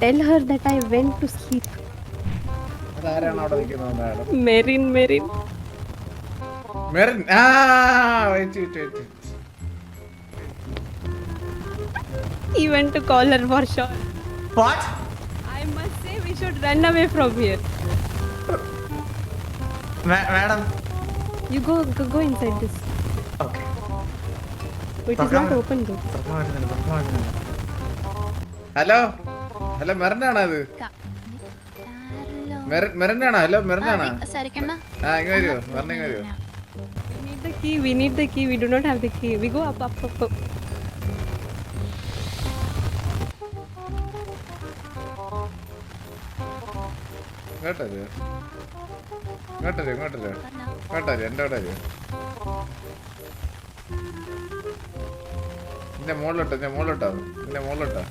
Tell her that I went to sleep. അതാരാണ് അവിടെ നിൽക്കുന്നത് മാഡം Marin, Marin. മെറിൻ ആ wait wait wait He went to call her for sure. What? I must say we should run away from here. Ma- madam. You go, go, go inside this. Okay. It is Welcome. not open though. Hello? Hello മെറിനാണോ അത്? മെറിനാണോ? Hello മെറിനാണോ? ആ ഇങ്ങനെ വരുമോ മെറിന ഇങ്ങനെ വരുമോ the key. We need the key. We do not have the key. We go up, up, up, up. ഇങ്ങോട്ടല്ലേ ഇങ്ങോട്ടല്ലേ ഇങ്ങോട്ടല്ലേ ഇങ്ങോട്ടല്ലേ എന്റെ അവിടെ വരൂ. നിന്റെ മുകളിലോട്ടോ നിന്റെ മുകളിലോട്ടോ? നിന്റെ മുകളിലോട്ടോ?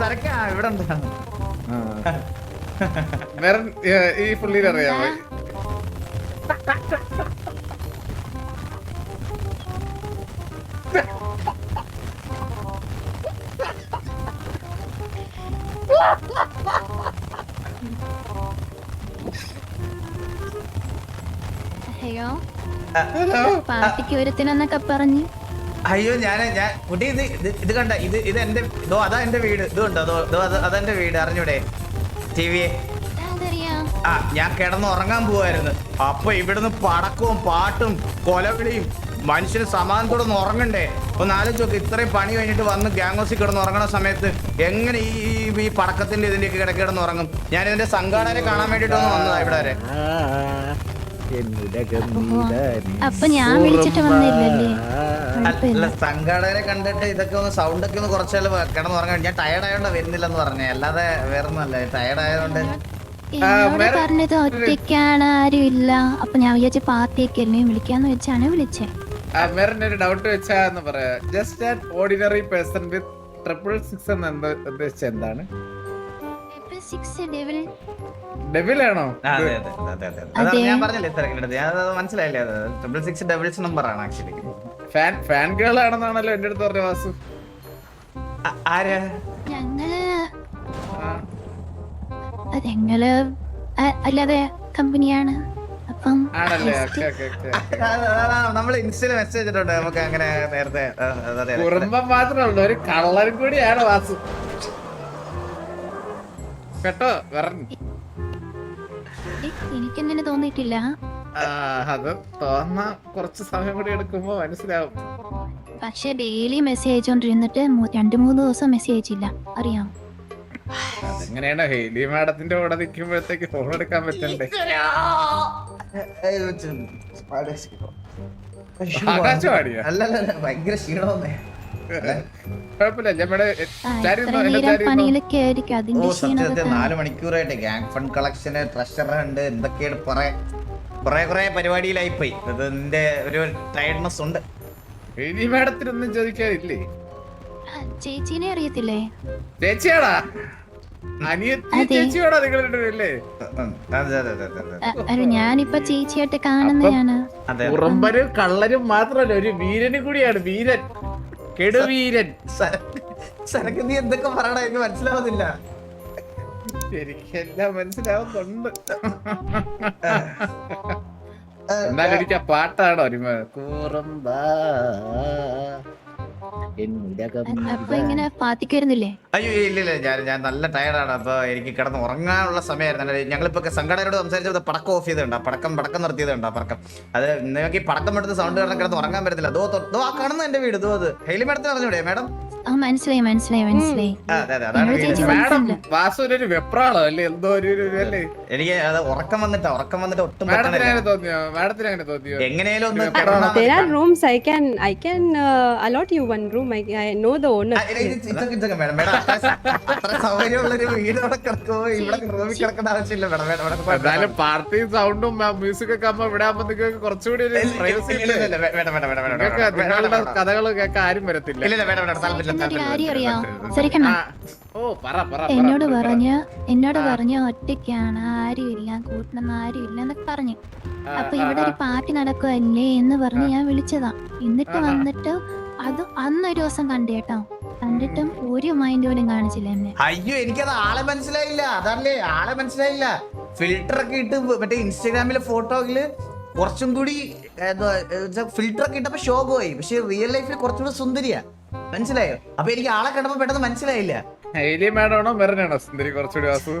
സരക്കാ, ഇവിടെ ഉണ്ട്. മെറിൻ ഈ പുള്ളിയിൽ അറിയാമോ ഹലോ. പാർട്ടിക്ക് ഒരുത്തിനെന്നൊക്കെ പറഞ്ഞ്. അയ്യോ ഞാൻ ഞാൻ കുട്ടി ഇത് ഇത് കണ്ട ഇത് ഇത് എന്റെ ഇതോ അതാ എന്റെ വീട്. ഇത് കണ്ടോ? അതോ ഇതോ അത് അതെന്റെ വീട് അറിഞ്ഞൂടെ? T V. ആ ഞാൻ കിടന്ന് ഉറങ്ങാൻ പോവായിരുന്നു. അപ്പൊ ഇവിടുന്ന് പടക്കവും പാട്ടും കൊലവിളിയും മനുഷ്യന് സമാധാനത്തോടെ ഒന്ന് ഉറങ്ങണ്ടേ? ഒന്ന് ആലോചിച്ച് നോക്ക് ഇത്രയും പണി കഴിഞ്ഞിട്ട് വന്ന് ഗ്യാങ് ഹൗസിൽ കിടന്ന് ഉറങ്ങണ സമയത്ത് എങ്ങനെ ഈ ഈ- ഈ പടക്കത്തിന്റെ ഇതിന്റെയൊക്കെ കിടക്കി കിടന്ന് ഉറങ്ങും? ഞാൻ ഇതിന്റെ സംഘാടനെ കാണാൻ വേണ്ടിട്ടൊന്ന് വന്നതാ ഇവിടെ വരെ അപ്പൊ ഞാൻ വിളിച്ചിട്ട് വന്നില്ലല്ലേ? അല്ല സംഘാടകരെ കണ്ടിട്ട് ഇതൊക്കെ ഒന്ന് സൗണ്ട് ഒക്കെ ഒന്ന് കുറച്ചാൽ കിടന്ന് ഉറങ്ങാൻ ഞാൻ ടയർഡ് ആയതുകൊണ്ട് വരുന്നില്ലെന്ന് പറഞ്ഞേ. അല്ലാതെ വേറെ ഒന്നല്ല ടയർഡ് ആയതുകൊണ്ട് എന്നോട് പറഞ്ഞത് ഒറ്റയ്ക്കാണ് ആരും ഇല്ല അപ്പൊ ഞാൻ വിചാരിച്ച പാർട്ടിയൊക്കെ അല്ലേ? വിളിക്കാന്ന് വെച്ചാണ് വിളിച്ചേ. ഒരു ഡൗട്ട് വെച്ചാന്ന് പറയാ. Just an ordinary person with triple six എന്ന് എന്താ ഉദ്ദേശിച്ച എന്താണ്? സിക്സ് ഡെവിൽ ഡെവിലാണോ ആ, അതെ അതെ അതെ അതെ അതാണ് ഞാൻ പറഞ്ഞില്ലേ തിരക്കിന്റെ ഞാൻ അത് മനസ്സിലായില്ലേ അത്? ട്രിപ്പിൾ സിക്സ് ഡബിൾസ് നമ്പർ ആണ് ആക്ച്വലി ഫാൻ ഫാൻ ഗേൾ ആണെന്നാണല്ലോ എന്റെ അടുത്ത് പറഞ്ഞ വാസു. ആര്? ഞങ്ങൾ ആ. ഞങ്ങൾ അ- അല്ലാതെ കമ്പനിയാണ്. അപ്പം ആണല്ലേ? just- okay okay okay. നമ്മൾ ഇൻസ്റ്റയിൽ മെസ്സേജ് ഇട്ടിട്ടുണ്ട്. നമുക്ക് അങ്ങനെ നേരത്തെ ആ, അതെ, അതെ, അതെ. കുറുമ്പം മാത്രമല്ല ഒരു കള്ളൻ കൂടിയാണ് വാസു. കേട്ടോ എനിക്കെങ്ങനെ തോന്നിയിട്ടില്ല? അത് തോന്നാ കുറച്ച് സമയം കൂടി എടുക്കുമ്പോ മനസ്സിലാവും. പക്ഷെ ഡെയിലി മെസ്സേജ് അയച്ചോണ്ടിരുന്നിട്ട് രണ്ടു രണ്ട് മൂന്ന് ദിവസം മെസ്സേജ് അയച്ചില്ല. അറിയാം. അതെങ്ങനെയാണ്? ഹെയ്ലി മാഡത്തിന്റെ കൂടെ നിൽക്കുമ്പോഴത്തേക്ക് ഫോൺ എടുക്കാൻ പറ്റണ്ടേ? അയ്യോ, ചെ- പാടെ ക്ഷീണം. അയ്യോ, ആകാശവാണിയാ? അല്ല അല്ല അല്ല, ഭയങ്കര ക്ഷീണമൊന്നേ. ഓ നാല് മണിക്കൂറായിട്ട് ഗാങ് ഫണ്ട് കളക്ഷന് ട്രഷർ ഉണ്ട് എന്തൊക്കെയാണ് കുറെ കുറെ കുറെ പരിപാടിയിലായി പോയി ഇതിന്റെ ഒരു ടയർഡ്നെസ് ഉണ്ട്. മാഡത്തിനൊന്നും ചേച്ചീനെ അറിയത്തില്ലേ? ചേച്ചിയാടാ? അനിയത്തി അതെ. നിങ്ങൾ രണ്ടുപേരല്ലേ അതെ അതെ അതെ അതെ അതെ. അല്ല ഞാനിപ്പൊ ചേച്ചിയായിട്ട് കാണുന്നതാണ്. കള്ളരും മാത്രല്ല ഒരു വീരനും കൂടിയാണ് വീരൻ. കെടുവീരൻ. സരക്ക് നീ എന്തൊക്കെ പറയണ എനിക്ക് മനസ്സിലാവുന്നില്ല. ശരിക്കെല്ലാം മനസ്സിലാവുന്നുണ്ട്. ആ പാട്ടാണ് ഒരുമ. കൂറമ്പ. അപ്പൊ ഇങ്ങനെ പാത്തിക്ക് വരുന്നില്ലേ? അയ്യോ ഇല്ല ഇല്ല ഞാൻ ഞാൻ നല്ല ടയർഡാണ് അപ്പൊ എനിക്ക് കിടന്ന് ഉറങ്ങാനുള്ള സമയമായിരുന്നു. ഞങ്ങളിപ്പോ സംഘടനയോട് സംസാരിച്ചത് പടക്കം ഓഫ് ചെയ്തുണ്ട് പടക്കം പടക്കം നിർത്തിയതുണ്ട് പടക്കം. അത് നിങ്ങൾക്ക് ഈ പടക്കം എടുത്ത് സൗണ്ട് കാരണം കിടന്ന് ഉറങ്ങാൻ പറ്റത്തില്ല. ദോ ദോ ആ കാണുന്ന എന്റെ വീട്. ദോ അത്. ഹെലിമെടുത്ത് മേഡത്തിന് അറിഞ്ഞൂടെ മേഡം? ആ മനസ്സിലായി മനസ്സിലായി മനസ്സിലായി ആ, അതെ അതെ അതാണ് വീട്. മാഡം മനസ്സിലായി വെപ്രാളോ അല്ലേ എന്തോ ഒരു അല്ലേ എനിക്ക് അത് ഉറക്കം വന്നിട്ടാ ഉറക്കം വന്നിട്ട് ഒട്ടും മാഡത്തിന് പറ്റണില്ല അങ്ങനെ തോന്നിയോ മാഡത്തിന് അങ്ങനെ തോന്നിയോ എങ്ങനെയാലും ഒന്ന് കിടന്നാ മതി. There are rooms. I can, I can uh, allot you one room. I, I know the owner. ആ, ഇത് ഇത് ഇതൊക്കെ ഇതൊക്കെ വേണം. മേഡം, അത്ര- അത്ര സൗകര്യമുള്ളൊരു വീട് അവിടെ കിടക്കുമ്പോ ഇവിടെ റൂമിൽ കിടക്കേണ്ട ആവശ്യമില്ല മേഡം മേഡം ഇവിടെ കുഴപ്പമില്ല. എന്നാലും പാർട്ടിയും സൗണ്ടും മ്യൂസിക് ഒക്കെ ആകുമ്പോ ഇവിടെ ആകുമ്പോ നിങ്ങൾക്ക് കുറച്ചുകൂടി ഒരു ഇല്ല, പ്രൈവസി ഇല്ല, ഇല്ല, ഇല്ല, വേണ്ട, വേണ്ട, വേണ്ട, വേണ്ട, നിങ്ങൾക്ക് വേണ്ട, വേണ്ട, വേണ്ട. കഥകൾ കേൾക്കാൻ ആരും വരത്തില്ല ഇല്ല, ഇല്ല, വേണ്ട, വേണ്ട, താല്പര്യമില്ല, കാര്യം അറിയോ? എന്നോട് പറ, പറ. പറഞ്ഞ എന്നോട്. പറഞ്ഞ ഒറ്റയ്ക്കാണ്. ആരും ഇല്ല കൂട്ടണമെന്ന് ഇല്ല എന്നൊക്കെ പറഞ്ഞു. അപ്പൊ ഇവിടെ. ഒരു പാർട്ടി നടക്കുമല്ലേ എന്ന് പറഞ്ഞ് ഞാൻ വിളിച്ചതാ. എന്നിട്ട്. വന്നിട്ട് അത് അന്നൊരു ദിവസം കണ്ടു കേട്ടോ. കണ്ടിട്ടും ഒരു മൈൻഡ് പോലും കാണിച്ചില്ല എന്നെ. അയ്യോ എനിക്കത് ആളെ മനസ്സിലായില്ല. അതല്ലേ ആളെ മനസ്സിലായില്ല. ഫിൽട്ടർ ഒക്കെ ഇട്ട് മറ്റേ ഇൻസ്റ്റാഗ്രാമിലെ ഫോട്ടോയിൽ കുറച്ചും കൂടി ഫിൽട്ടർ ഒക്കെ ഇട്ടപ്പോ ഷോക്ക് പോയി പക്ഷെ റിയൽ ലൈഫിൽ കുറച്ചുകൂടി സുന്ദരിയാ. മനസ്സിലായോ? അപ്പൊ എനിക്ക് ആളെ കണ്ടപ്പോ പെട്ടെന്ന് മനസ്സിലായില്ല. ഹെയ്ലി മാഡമാണോ മെറിനാണോ സുന്ദരി കുറച്ചുകൂടി വാസു?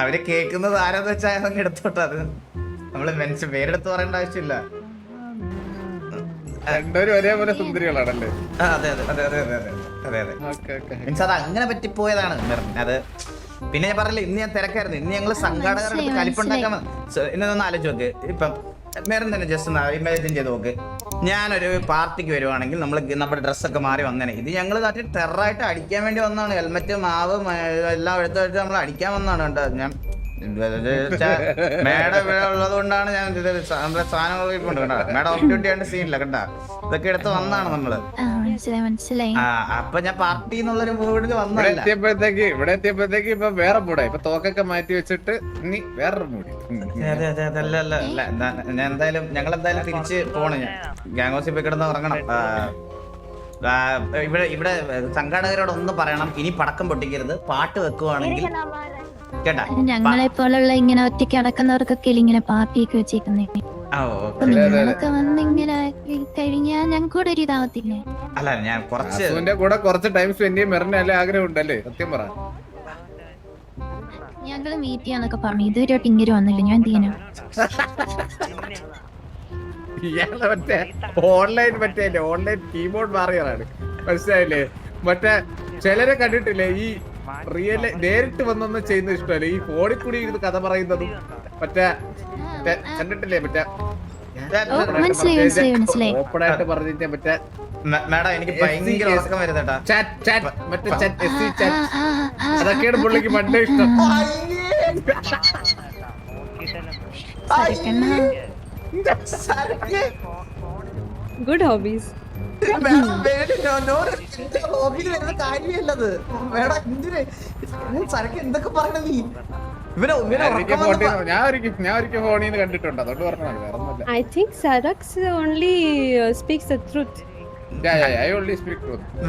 അവർ കേൾക്കുന്നത് ആരാന്ന് വെച്ചാൽ അതങ്ങ് എടുത്തോട്ടെ അത്. നമ്മൾ മനസ്സ് പേരെടുത്ത് പറയേണ്ട ആവശ്യമില്ല. രണ്ടുപേരും ഒരേപോലെ സുന്ദരികളാണല്ലേ? അതെ അതെ അതെ അതെ അതെ അതെ അതെ അതെ. മീൻസ് അങ്ങനെ പറ്റിപ്പോയതാണ് മെറിൻ. അത് പിന്നെ ഞാൻ പറഞ്ഞില്ല ഇന്ന് ഞാൻ തിരക്കായിരുന്നു. ഇന്ന് ഞങ്ങൾ സംഘാടകരുടെ കലിപ്പുണ്ടാക്കാൻ ഇന്നൊന്ന് ആലോചിച്ച് നോക്ക്. ഇപ്പം മെറിൻ തന്നെ ജസ്റ്റ് ഒന്ന് ഇമാജിൻ ചെയ്ത് നോക്ക്. ഞാനൊരു പാർട്ടിക്ക് വരുവാണെങ്കിൽ നമ്മൾ നമ്മുടെ ഡ്രസ്സൊക്കെ മാറി വന്നേനെ. ഇത് ഞങ്ങൾ നാട്ടിൽ ടെററായിട്ട് അടിക്കാൻ വേണ്ടി വന്നതാണ്. ഹെൽമെറ്റ് മാവ് എല്ലാം എടുത്തു നമ്മൾ അടിക്കാൻ വന്നതാണ് കേട്ടോ ഞാൻ. മേഡം ഇവിടെ ഉള്ളത് കൊണ്ടാണ് ഞാൻ നമ്മുടെ സാധനങ്ങൾ ഇരിപ്പുണ്ട് കണ്ടാ മേഡം ഓഫ് ഡ്യൂട്ടി ആയിട്ട് സീനില്ല കണ്ടാ? ഇതൊക്കെ എടുത്ത് വന്നാണ് നമ്മൾ. മനസ്സിലായി അപ്പൊ ഞാൻ പാർട്ടി എന്നുള്ളൊരു ഇവിടെ വന്നതല്ല. എത്തിയപ്പോഴത്തേക്ക് ഇവിടെ എത്തിയപ്പോഴത്തേക്ക് ഇപ്പൊ വേറെ മൂടാ ഇപ്പൊ തോക്കൊക്കെ മാറ്റി വെച്ചിട്ട് ഇനി വേറൊരു മൂടി. അതെ അതെ അതെ അല്ല. അല്ല അല്ല ഞാൻ- എന്തായാലും ഞങ്ങൾ എന്തായാലും തിരിച്ച് പോണ് ഞാൻ. ഗാങ് ഹൗസിൽ പോയി കിടന്ന് ഉറങ്ങണം. ഇവിടെ ഇവിടെ സംഘാടകരോട് ഒന്ന് പറയണം. ഇനി പടക്കം പൊട്ടിക്കരുത്. പാട്ട് വെക്കുവാണെങ്കിൽ കേട്ടാ? ഞങ്ങളെ പോലുള്ള ഇങ്ങനെ ഒറ്റയ്ക്ക് അടക്കുന്നവർക്കൊക്കെ ഇങ്ങനെ പാർട്ടിയൊക്കെ വെച്ചേക്കുന്നേ? ആ, ഓ, അപ്പൊ ഓക്കേ. നിങ്ങളൊക്കെ വന്ന് ഇങ്ങനെ കഴിഞ്ഞാൽ ഞങ്ങൾക്ക് കൂടെ ഒരു ഇതാവത്തില്ലേ? അല്ല ഞാൻ കുറച്ച് കൂടെ കുറച്ച് ടൈം സ്പെൻഡ് ചെയ്യാൻ ആഗ്രഹം ഉണ്ടല്ലേ സത്യം പറ. ഞങ്ങൾ മീറ്റ് ചെയ്യാന്നൊക്കെ പറഞ്ഞു. ഇതുവരെ ഇങ്ങനെ വന്നില്ല. ഞാൻ തീന ഇയാളെ മറ്റേ ഓൺലൈൻ മറ്റേ ഓൺലൈൻ കീബോർഡ് മാറിയറാണ് മനസ്സിലായില്ലേ? മറ്റേ ചിലരെ കണ്ടിട്ടില്ലേ? ഈ റിയൽ നേരിട്ട് വന്നൊന്നും ചെയ്യുന്നത് ഇഷ്ടമല്ല. ഈ ഫോണിൽ കൂടി ഇരുന്ന് കഥ പറയുന്നതും മറ്റേ കണ്ടിട്ടില്ലേ മറ്റേ. ഓപ്പൺ ആയിട്ട് പറഞ്ഞിട്ട് മറ്റേ മാഡം എനിക്ക് ഭയങ്കര ഉറക്കം വരുന്നേട്ടാ. അതൊക്കെയാണ് പുള്ളിക്ക് പണ്ടേ ഇഷ്ടം. ഗുഡ് ഹോബീസ് വേടാ സരക്ക് എന്തൊക്കെ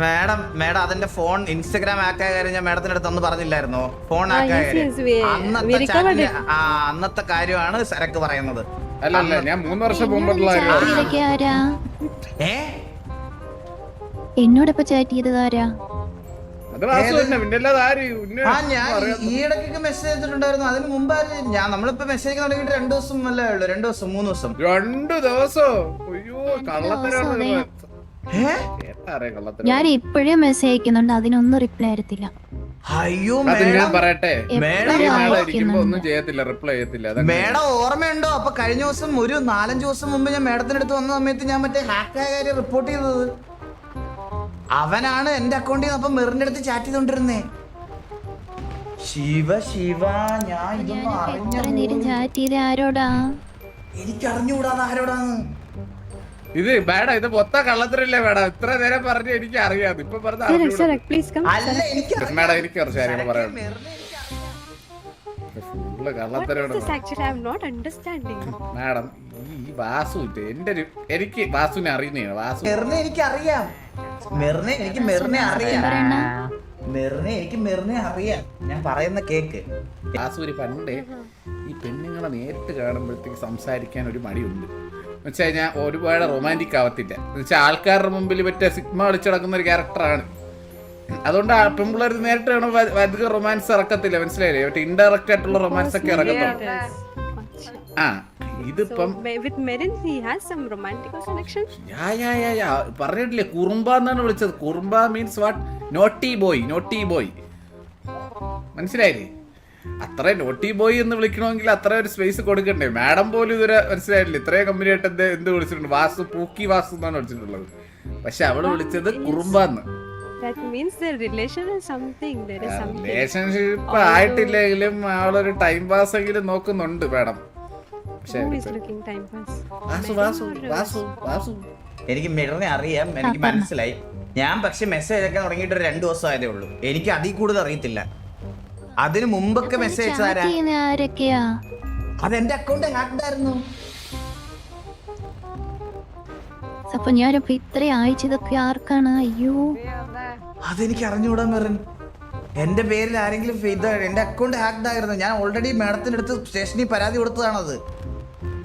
മാഡം മാഡം അതിന്റെ ഫോൺ ഇൻസ്റ്റഗ്രാം ആക്കായ കാര്യം ഞാൻ മാഡത്തിന്റെ അടുത്ത് ഒന്നും പറഞ്ഞില്ലായിരുന്നോ? ഫോൺ ആക്കായ അന്നത്തെ അന്നത്തെ കാര്യമാണ് സരക്ക് പറയുന്നത്. അല്ല അല്ല ഞാൻ മൂന്ന് വർഷം മുമ്പുള്ള ഏ? എന്നോടൊപ്പം ചാറ്റ് ചെയ്തത് ആരാ? മെസ്സേജ് ചെയ്തിട്ടുണ്ടായിരുന്നു. അതിന് മുമ്പ് ആര്? ഞാൻ നമ്മളിപ്പോ മെസ്സേജ് തുടങ്ങിയിട്ട് രണ്ടു ദിവസം അല്ലേ ഉള്ളു. രണ്ടു ദിവസം മൂന്ന് ദിവസം. രണ്ടു ദിവസോ. അയ്യോ കള്ളത്തരാണ് ഞാൻ ഇപ്പോഴും മെസ്സേജ് അയക്കുന്നുണ്ട്. അതിനൊന്നും റിപ്ലൈ അയ്യോ ഞാൻ പറയട്ടെ. വായിക്കുന്നുണ്ട്. ഒന്നും ചെയ്യത്തില്ല റിപ്ലൈ ചെയ്യത്തില്ല. മേഡം ഓർമ്മയുണ്ടോ? അപ്പൊ കഴിഞ്ഞ ദിവസം ഒരു നാലഞ്ച് ദിവസം മുമ്പ് ഞാൻ മേഡത്തിന്റെ അടുത്ത് വന്ന സമയത്ത് ഞാൻ മറ്റേ ഹാക്കായ കാര്യം റിപ്പോർട്ട് ചെയ്തത്. അവനാണ് എന്റെ അക്കൗണ്ടിൽ നിന്ന് അപ്പൊ മെറിന്റെ അടുത്ത് ചാറ്റ് ചെയ്തോണ്ടിരുന്നേ. ശിവ ശിവ ഞാൻ ഇതൊന്നും എത്ര നേരം അറിഞ്ഞ ചാറ്റ് ചെയ്ത ആരോടാ? എനിക്ക് ആരോടാന്ന്? ഇത് മേഡം ഇത് മൊത്തം കള്ളത്തരല്ലേ മേഡം? ഇത്ര നേരം പറഞ്ഞു എനിക്ക് അറിയാം ഇപ്പൊ പറഞ്ഞ Sarax, അറിഞ്ഞൂടാ. Please come. അല്ല എനിക്ക് മേഡം എനിക്ക് കുറച്ച് കാര്യങ്ങൾ പറയാം. ഫുള്ള് What കള്ളത്തരമാണ് this actually? I'm not understanding. Madam ഈ വാസു എന്റെ ഒരു എനിക്ക് വാസുവിനെ അറിയുന്നതാണ് വാസു. മെറിനെ എനിക്ക് അറിയാം. മെറിനെ എനിക്ക് മെറിനെ അറിയാം. മെറിനെ എനിക്ക് മെറിനെ അറിയാം. ഞാൻ പറയുന്ന കേക്ക്. വാസുവിന് പണ്ടേ ഈ പെണ്ണുങ്ങളെ നേരിട്ട് കാണുമ്പോഴത്തേക്ക് സംസാരിക്കാൻ ഒരു മടിയുണ്ട്. എന്ന് വെച്ച് കഴിഞ്ഞാൽ ഒരുപാട് റൊമാന്റിക് ആവത്തില്ല. എന്ന് വെച്ചാൽ ആൾക്കാരുടെ മുമ്പിൽ മറ്റേ സിഗ്മ കളിച്ചു നടക്കുന്ന ഒരു ക്യാരക്ടറാണ് അതുകൊണ്ട് ആ പെൺപിള്ളേർ നേരിട്ട് കാണുമ്പോൾ അധികം റൊമാൻസ് ഇറക്കത്തില്ല. മനസ്സിലായില്ലേ? മറ്റേ ഇൻഡയറക്റ്റ് ആയിട്ടുള്ള റൊമാൻസ് ഒക്കെ ഇറക്കത്തുള്ളൂ. ആ ഇതിപ്പം. യാ യാ യാ യാ പറഞ്ഞിട്ടില്ലേ? കുറുമ്പ എന്നാണ് വിളിച്ചത്. Kurumba means what naughty boy naughty boy മനസ്സിലായില്ലേ? അത്ര നോട്ടി ബോയ് എന്ന് വിളിക്കണമെങ്കിൽ അത്ര ഒരു സ്പേസ് കൊടുക്കണ്ടേ? മാഡം പോലും ഇതുവരെ മനസ്സിലായില്ലേ ഇത്രയും കമ്പനി ആയിട്ട് എന്ത് എന്ത് വിളിച്ചിട്ടുണ്ട്? വാസു പൂക്കി വാസു എന്നാണ് വിളിച്ചിട്ടുള്ളത്. പക്ഷെ അവൾ വിളിച്ചത് കുറുമ്പാന്ന്. റിലേഷൻഷിപ്പ് ആയിട്ടില്ലെങ്കിലും അവളൊരു ടൈം പാസ് എങ്കിലും നോക്കുന്നുണ്ട് മാഡം പക്ഷെ? വാസു വാസു വാസു വാസു. എനിക്ക് മിറിനെ അറിയാം എനിക്ക് മനസ്സിലായി. ഞാൻ പക്ഷെ മെസ്സേജ് ഒക്കെ തുടങ്ങിയിട്ട് ഒരു രണ്ടു ദിവസം ആയതേ ഉള്ളൂ. എനിക്ക് അതിൽ കൂടുതൽ അറിയത്തില്ല. അതിന് മുമ്പൊക്കെ മെസ്സേജ് അതെന്റെ ആരൊക്കെയാ? അത് എന്റെ അക്കൗണ്ട് ആയിരുന്നു അപ്പൊ ഞാനിപ്പോ ഇത്ര അയച്ചതൊക്കെ ആർക്കാണ്? അയ്യോ. അതെനിക്ക് അറിഞ്ഞൂടാൻ മെറിൻ. എന്റെ പേരിൽ ആരെങ്കിലും എന്റെ അക്കൗണ്ട് ഹാക്ഡ് ആയിരുന്നു. ഞാൻ ഓൾറെഡി മേഡത്തിന്റെ അടുത്ത് സ്റ്റേഷനിൽ പരാതി കൊടുത്തതാണത്.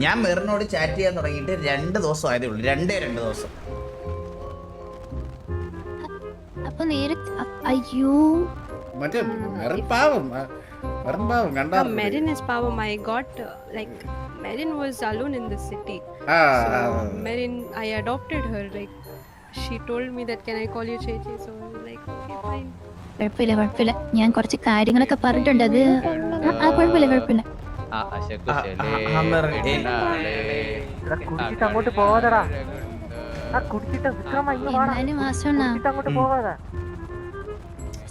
ഞാൻ മെറിനോട് ചാറ്റ് ചെയ്യാൻ തുടങ്ങിയിട്ട് രണ്ട് ദിവസം ആയതേ ഉള്ളൂ. രണ്ടേ രണ്ട് ദിവസം. അപ്പൊ നേരെ അയ്യോ. മറ്റേ മെറിൻ പാവം. മെറിൻ പാവം കണ്ടാ Marin, I adopted her. Like she told me that can I call you Cheche? So I was like കുഴപ്പമില്ല കുഴപ്പമില്ല. ഞാൻ കുറച്ച് കാര്യങ്ങളൊക്കെ പറഞ്ഞിട്ടുണ്ട്. അത് ആ കുഴപ്പമില്ല കുഴപ്പമില്ല. കുടിച്ചിട്ട് അങ്ങോട്ട് പോവാതെടാ. ആ കുടിച്ചിട്ട് വിക്രമ ഇങ്ങ് വാടാ. അങ്ങോട്ട് പോവാതെ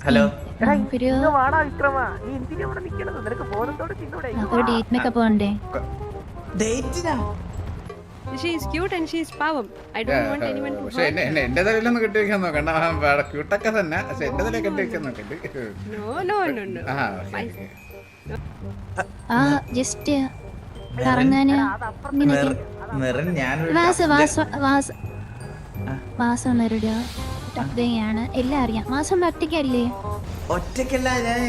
ഹലോ. എടാ നമുക്കൊരു ഇങ്ങ് വാടാ വിക്രമ. നീ എന്തിനാ ഇവിടെ നിക്കണത്? നിനക്ക് ബോധത്തോടെ തിന്നൂടെ. ഡേറ്റിനൊക്കെ പോകണ്ടേ ഡേറ്റിനാ? She is cute and she is power. I ആ, don't want ആ, anyone to പക്ഷെ hurt എന്നെ her. എന്നെ എന്റെ തലയിലൊന്നും കെട്ടി വെക്കാൻ നോക്കണ്ട ക്യൂട്ടൊക്കെ തന്നെ. പക്ഷെ എന്റെ തലയിൽ കെട്ടി വെക്കാൻ നോക്കണ്ട് No, no, no, no. ആ ജസ്റ്റ് കറങ്ങാന് വാസ എല്ലാം അറിയാം. വാസം ഒറ്റയ്ക്കല്ലേ? ഒറ്റയ്ക്കല്ല ഞാൻ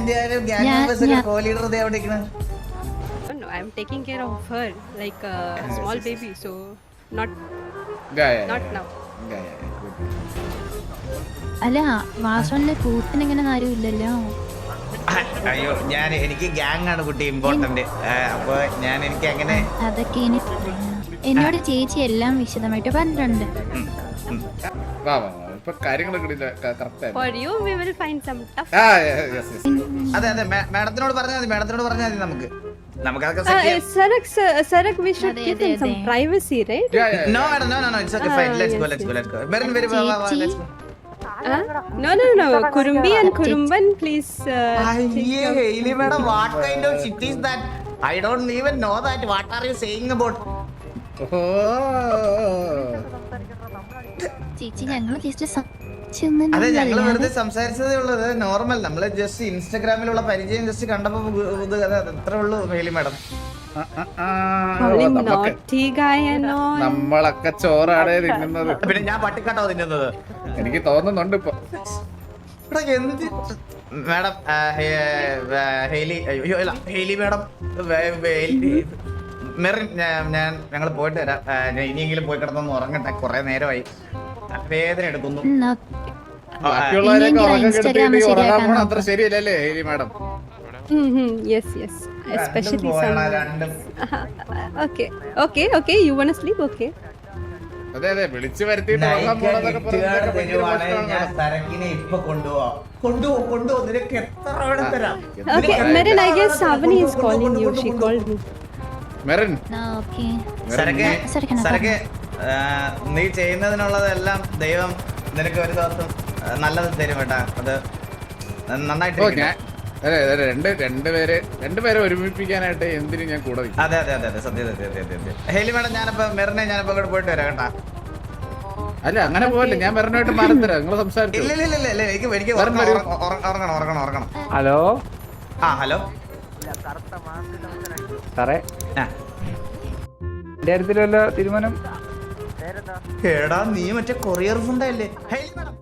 No, no, I'm taking care of her like a small baby. So not not now. അല്ല വാസോണിന്റെ കൂട്ടിനെങ്ങനെ ആരും ഇല്ലല്ലോ. അയ്യോ ഞാൻ എനിക്ക് ഗ്യാങ് ആണ് കുട്ടി ഇമ്പോർട്ടന്റ് അപ്പൊ ഞാൻ എനിക്ക് അങ്ങനെ അതൊക്കെ എന്നോട് ചേച്ചി എല്ലാം വിശദമായിട്ട് പറഞ്ഞിട്ടുണ്ട്. വാ വാ വാ. ഇപ്പൊ കാര്യങ്ങളൊക്കെ അതെ അതെ മാഡത്തിനോട് പറഞ്ഞാൽ മതി മാഡത്തിനോട് പറഞ്ഞാൽ മതി നമുക്ക്. നമുക്ക് no no no Kurumban, please. Uh, അയ്യേ Hailey madam what kind of shit is that I don't even know that what are you saying about ചേച്ചി ഞങ്ങൾ ജസ്റ്റ് അതെ ഞങ്ങൾ വെറുതെ സംസാരിച്ചതേ ഉള്ളത് നോർമൽ നമ്മൾ ജസ്റ്റ് ഇൻസ്റ്റാഗ്രാമിലുള്ള പരിചയം ജസ്റ്റ് കണ്ടപ്പോ ഇത് അത് അത്രേ ഉള്ളൂ മേലി മാഡം. നമ്മളൊക്കെ ചോറാണ് തിന്നുന്നത്. പിന്നെ ഞാൻ പട്ടിക്കാട്ടോ തിന്നുന്നത്? എനിക്ക് തോന്നുന്നുണ്ട് ഇപ്പൊ. മാഡം ഹെയ്ലി അയ്യോ അല്ല ഹെയ്ലി മാഡം മെറിൻ ഞാൻ- ഞങ്ങൾ പോയിട്ട് വരാം. ഞാൻ ഇനിയെങ്കിലും പോയി കിടന്നൊന്ന് ഉറങ്ങട്ടെ. കുറെ നേരമായി. വേദന എടുക്കുന്നു. ബാക്കിയുള്ളവരെയൊക്കെ ഇനിയെങ്കിലും ഉറക്കം Instagram ഉറങ്ങാൻ പോണ അത്ര ശരിയല്ലല്ലേ Hailey madam? Mm-hmm. Especially okay okay okay you wanna sleep? Okay. അതെ അതെ. വിളിച്ചു ഓക്കെ. നീ ചെയ്യുന്നതിനുള്ളതെല്ലാം ദൈവം നിനക്ക് ഒരു ദിവസം നല്ലത് തരും കേട്ടാ. അത് നന്നായിട്ട് അതെ അതെ രണ്ട് രണ്ടുപേരെ രണ്ടുപേരെ ഒരുമിപ്പിക്കാനായിട്ട് എന്തിനും ഞാൻ കൂടെ അതെ അതെ അതെ അതെ സത്യം സത്യം സത്യം സത്യം സത്യം. ഹേലി മേഡം ഞാനിപ്പോ മെറിനെ ഞാനിപ്പോ ഇങ്ങോട്ട് പോയിട്ട് വരാം കേട്ടാ. അല്ല അങ്ങനെ പോവല്ലേ. ഞാൻ മെറിനായിട്ട് മാറത്തരാം നിങ്ങൾ സംസാരിച്ചു. ഇല്ല ഇല്ല ഇല്ല ഇല്ല എനിക്ക് എനിക്ക് വരണം, ഉറങ്ങണം വരൂ. ഉറങ്ങണം, ഉറങ്ങണം ഉറങ്ങണം ഉറങ്ങണം. ഹലോ? ആ ഹലോ? സാറേ. ആ. എന്റെ കാര്യത്തിൽ വല്ല തീരുമാനം? എടാ നീ മറ്റേ കൊറിയർ ഫുണ്ടല്ലേ ഹേലി മേഡം